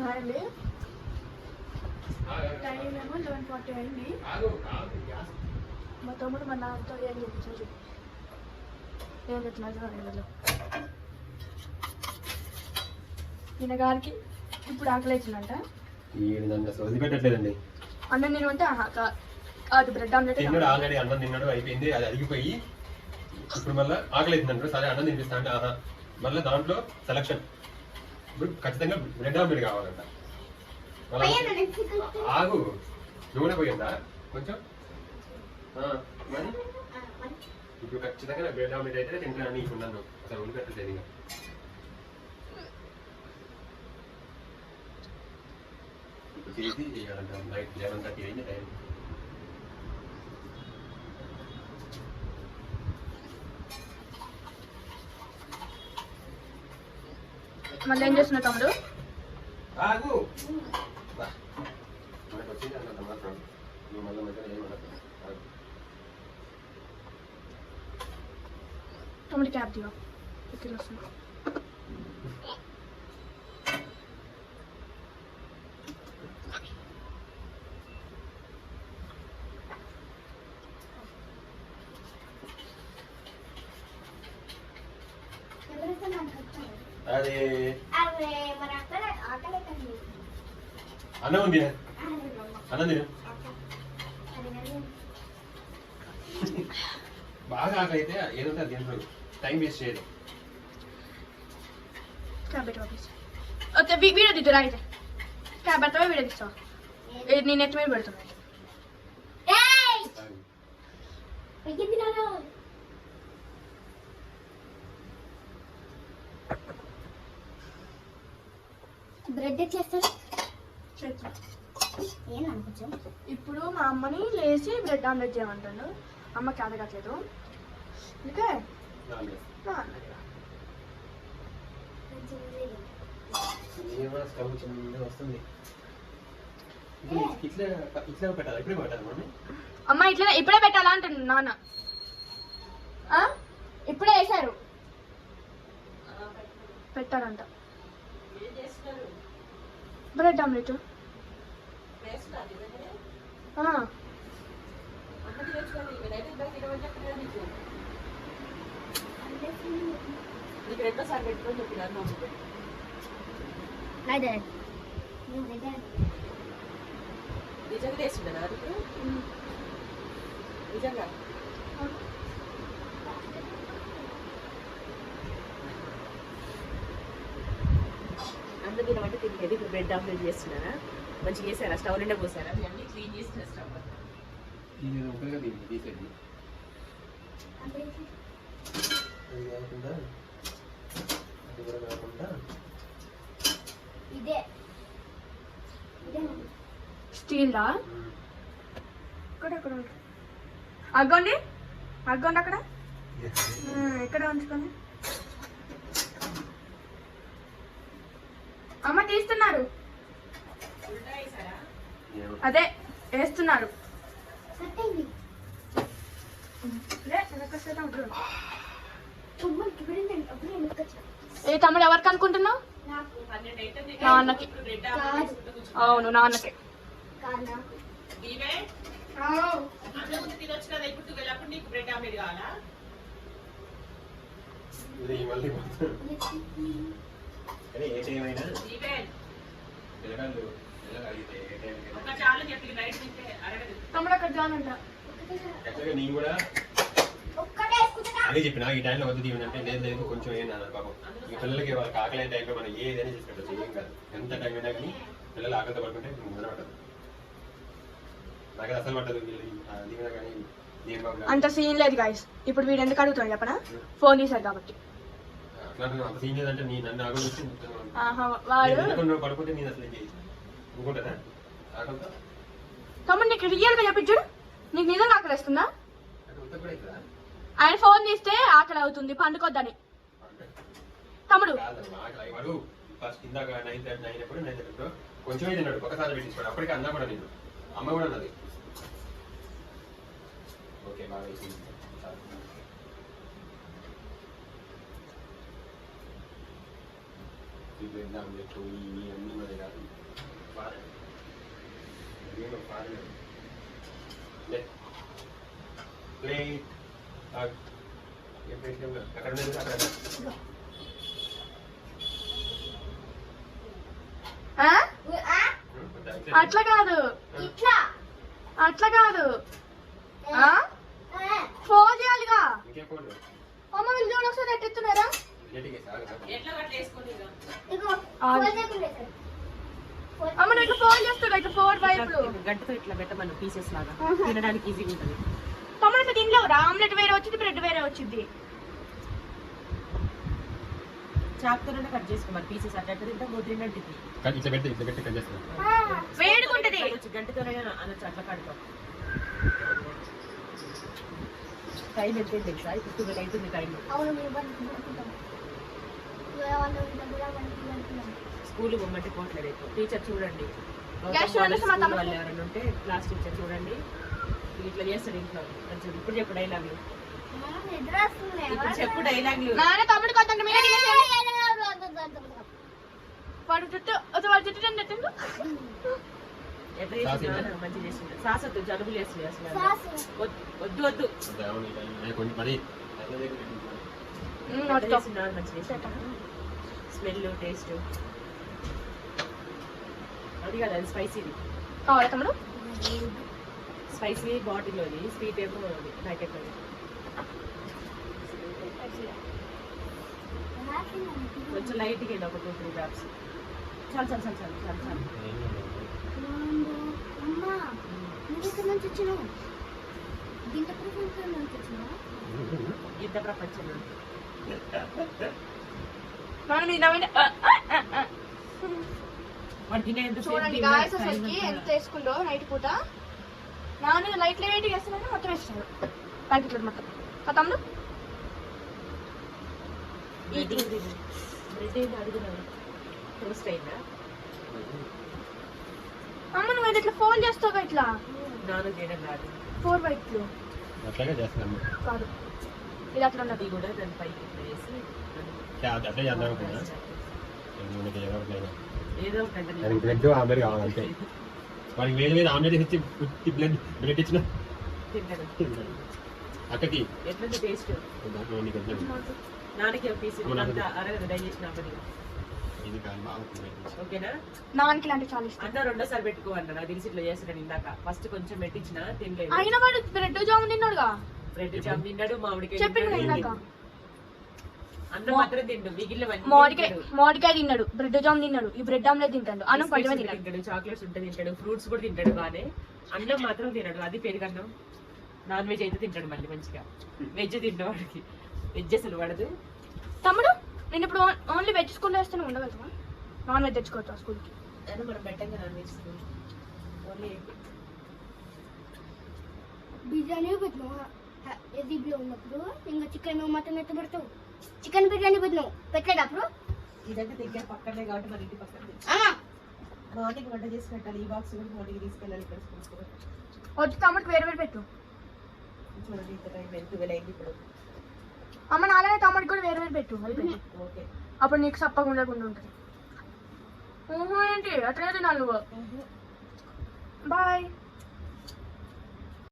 Hi అండి time ఏమో eleven forty అయింది. మా తమ్ముడు మా నాన్నతో ఏం చెప్పించారు చూడు ఏం చెప్తున్నారు చూడండి ఈయన గారికి ఇప్పుడు ఆకలి అవుతుందంట. ఈయన నన్ను అసలు వదిలిపెట్టట్లేదండి. అన్నం నేను అంటే అది బ్రెడ్ ఆమ్లెట్ తిన్నాడు ఆల్రెడీ అన్నం తిన్నాడు అయిపోయింది అది అరిగిపోయి ఇప్పుడు మళ్ళీ ఆకలి అవుతుందంటారు సరే అన్నం తినిపిస్తా అంటే ఆహా. మళ్ళీ దాంట్లో సెలక్షన్ ఖచ్చితంగా బ్రెడ్ ఆమ్లెట్ కావాలంట. ఆగు. నూనె పోయిందా కొంచెం. ఇప్పుడు ఖచ్చితంగా బ్రెడ్ ఆమ్లెట్ అయితే తింటాను నీకు ఉన్నాను. అసలు వదిలిపెట్టలేదు ఇక. ఇప్పుడు చేసి నైట్ లెవెన్ థర్టీ అయింది టైం మళ్ళీ ఏం చేస్తున్నా తమ్ముడు ఆగు బా. మనకు వచ్చింది అంత మాత్రం నువ్వు మళ్ళీ మధ్యలో ఏం అనకు. ఆగు. తమ్ముడు క్యాబ్ దిగా ఇక్కడ వస్తున్నా అది. అన్నం ఉంది అరే అన్నం తిను అరే బాగా ఆకలి అయితే ఏదో ఒకటి తింటారు టైం వేస్ట్ చేయదు ఓకే వీ- వీడియో దిద్దురా అయితే క్యాబ్ పెడతావా వీడియో తీస్తావా నేను ఎత్తి మీద పెడుతున్నా ఏయ్ ఆగు. ఎక్కింది నాన్న బ్రెడ్ అనుకోవచ్చు ఇప్పుడు మా అమ్మని లేచి బ్రెడ్ ఆమ్లెట్ చేయమంటాను అమ్మ క్యాబ్ కట్టలేదు. అందుకే నాలుగు. నా అన్నది ఏమో స్టవ్ చిన్నగా వస్తుంది. ఇప్పుడు ఇట్లా ఇట్లా పెట్టాలి? ఇప్పుడే పెట్టాలి మమ్మీ? అమ్మ ఇట్లా ఇప్పుడే పెట్టాలా అంటుంది నాన్న. ఆ? ఇప్పుడే వేశారు. పెట్టారంట బ్రెడ్ ఆమ్లెట్. దగ్గర నిజంగా నిజంగా అందరు తినమంటే తినలేదు ఇప్పుడు బ్రెడ్ ఆమ్లెట్ చేస్తున్నారా? మంచిగా చేశారా? స్టవ్ నిండా పోసారా? అన్ని క్లీన్ చేసిన స్టవ్. ఇది ఒకటిగా దీన్ని తీసేది. అది కాకుండా అది కూడా కాకుండా. ఇదే. ఇదే. స్టీల్? దా ఇక్కడ అక్కడ. అగ్గోండి. అగ్గోండి అక్కడ. ఆ, ఇక్కడ ఉంచుకోండి. అమ్మ తీస్తున్నారు. అదే వేస్తున్నారు. ఏ తమ్ముడు ఎవరికి అనుకుంటున్నావు? నాన్నకి. అవును నాన్నకే. కావాలా. కానీ ఏ టైం అయినా పిల్లగాళ్ళు పిల్లలు అడిగితే ఏ టైంకి ఒక చాలు చెప్పి నైట్ తింటే అరగదు. తమ్ముడు అక్కడ జాన్ అంట యాక్చువల్గా నేను కూడా అదే చెప్పిన ఈ టైంలో వద్దు అంటే లేదు లేదు కొంచెం ఏం పాపం. ఈ పిల్లలకి వాళ్ళకి ఆకలి అయిన టైంలో మనం ఏదైనా చేసి పెట్టచ్చు ఏం కాదు. ఎంత టైం అయినా కానీ పిల్లలు ఆకలితో పడుకుంటే ముందర పట్టదు. నాకు అసలు పట్టదు దీవెన కానీ అంత సీన్ లేదు గాయస్ ఇప్పుడు వీడు ఎందుకు అడుగుతాడు చెప్పనా? ఫోన్ తీశారు కాబట్టి. తమ్ముడు నీకు రియల్గా చెప్పించుడు నీకు నిజంగా ఆకలి వస్తుందా? ఆయన ఫోన్ తీస్తే ఆకలి అవుతుంది పండుకోద్దని. తమ్ముడు. కొంచెమే తిన్నాడు ఒకసారి పెట్టించుకోడు అప్పటికి అన్నా కూడా నేను అమ్మ కూడా అన్నది ఓకే బాగా పెడదాం చెప్పు ఇవి అన్నీ మరి కాదు. నేను ఫారెన్ ప్లేట్ అక్కడ అక్కడ అట్లా కాదు ఇట్లా అట్లా కాదు ఫోన్ చేయాలిగా అమ్మ వీళ్ళు చూడొకసారి ఎట్టిస్తున్నారా కట్ అమ్మ ఇట్లా ఫోన్ చేస్తాడు ఇట్లా ఫోర్ వైపులు. గంటతో ఇట్లా పెట్టమను పీసెస్ లాగా. తినడానికి ఈజీగా ఉంటుంది. తమ్ముడు ఇట్లా తినలేవురా ఆమ్లెట్ వేరే వచ్చింది బ్రెడ్ వేరే వచ్చింది. చాకుతోనే కట్ చేసుకోమని పీసెస్ అట్లా అట్లా తింటే మూడు తిన్నట్టు ఇది. ఇట్లా పెడితే ఇట్లా పెట్టి కట్ చేస్తాను. వేడుకుంటది. గంటతోనే అనొచ్చు అట్లా కడతాం టైం ఎంత తెలుసా? ఇప్పుడు అవుతుంది టైం అవును మీరు బండి అనుకుంటాం వాళ్ళు కూడా బండి అనుకున్నాం స్కూల్ పొమ్మంటే పోట్లేదు ఎక్కువ టీచర్ చూడండి. వాళ్ళు ఎవరైనా ఉంటే క్లాస్ టీచర్ చూడండి ఇట్లా చేస్తాడు ఇంట్లో మంచిగా ఇప్పుడు చెప్పు డైలాగులు ఇప్పుడు చెప్పు డైలాగులు తినేసేయండి. వాడు జుట్టు వాడు అసలు వద్దు వద్దు స్మెల్ టేస్ట్ అది కదా అది స్పైసీది కావాలా తమ్ముడు స్పైసీ బాటిల్లోది స్వీట్ ఏమో ప్యాకెట్లో కొంచెం లైట్గా వెళ్ళి ఒక టూ త్రీ డ్రాప్స్ చాలు చాలు చాలు చాలు చాలు చాలు. దీంట్లో ప్రపంచం చూడండి గాయస్ అసలుకి ఎంత వేసుకుందో నైట్ పూట. నాన్న లైట్ లైట్ వేస్తున్నాను మొత్తం వేస్తాడు ప్యాకెట్లో మొత్తం. అయిందా? అమ్మ నువ్వు ఇట్లా ఫోన్ చేస్తావు ఇట్లా? ఫోర్ వైట్లు అట్లాగే చేస్తాను కాదు. ఇది అట్లా ఉన్నది కూడా దాని పైకి వేసి ఏదో ఆమ్లెట్ కావాలి అంతే. వాడికి ఆమ్లెట్ ఇచ్చి ఇచ్చిన అక్కకి. టేస్ట్. నాన్నకి పీస్ అరగదు డైజెషన్ అవ్వదు చాలా ఇష్టం. రెండోసారి తెలిసి ఇట్లా ఇందాక. ఫస్ట్ కొంచెం పెట్టించిన తినలేదు. అయినా వాడు బ్రెడ్ జామ్ తిన్నాడుగా. బ్రెడ్ జామ్ తిన్నాడు మామిడికాయ అన్నం మాత్రం తిండు మిగిలినవన్నీ మామిడికాయ. మామిడికాయ తిన్నాడు బ్రెడ్ జామ్ తిన్నాడు ఈ బ్రెడ్ ఆమ్లెట్ తింటాడు అన్నం బిస్కెట్స్ ఉంటే తిన్నాడు తింటాడు. చాక్లెట్స్ ఉంటే తింటాడు ఫ్రూట్స్ కూడా తింటాడు బానే. అన్నం మాత్రం తినడు అది పెరుగన్నం నాన్ వెజ్ అయితే తింటాడు మళ్ళీ మంచిగా. వెజ్ తింటాడు వాడికి వెజ్ అసలు పడదు తమ్ముడు నేను ఇప్పుడు ఓన్లీ వెజ్ స్కూల్లో వేస్తేనే ఉండగలుగుతావా నాన్ వెజ్ తెచ్చుకోవచ్చా స్కూల్కి అయినా మనం పెట్టంగా నాన్ వెజ్ ఓన్లీ బిర్యానీ పెట్టినావు? ఎదిగ్లో ఉన్నప్పుడు ఇంకా చికెన్ మటన్ ఎత్త పెడతావు. చికెన్ బిర్యానీ పెట్టినావు. ఇదంటే దగ్గర పక్కనే కాబట్టి మన ఇంటి పక్కన తెచ్చు. అమ్మా మార్నింగ్ వంట చేసి పెట్టాలి. ఈ బాక్స్ కూడా మార్నింగ్ తీసుకెళ్ళాలి వేరు వేరు పెట్టు. చూడండి ఇంత టైం ఎంత వేల అయింది ఇప్పుడు. అమ్మ కూడా వేరు వేరు పెట్టు. అయిపోయింది ఓకే. అప్పుడు నీకు సప్పగా ఉండకుండా ఉంటుంది. ఊహు ఏంటి? అట్లే తినాలి బాయ్.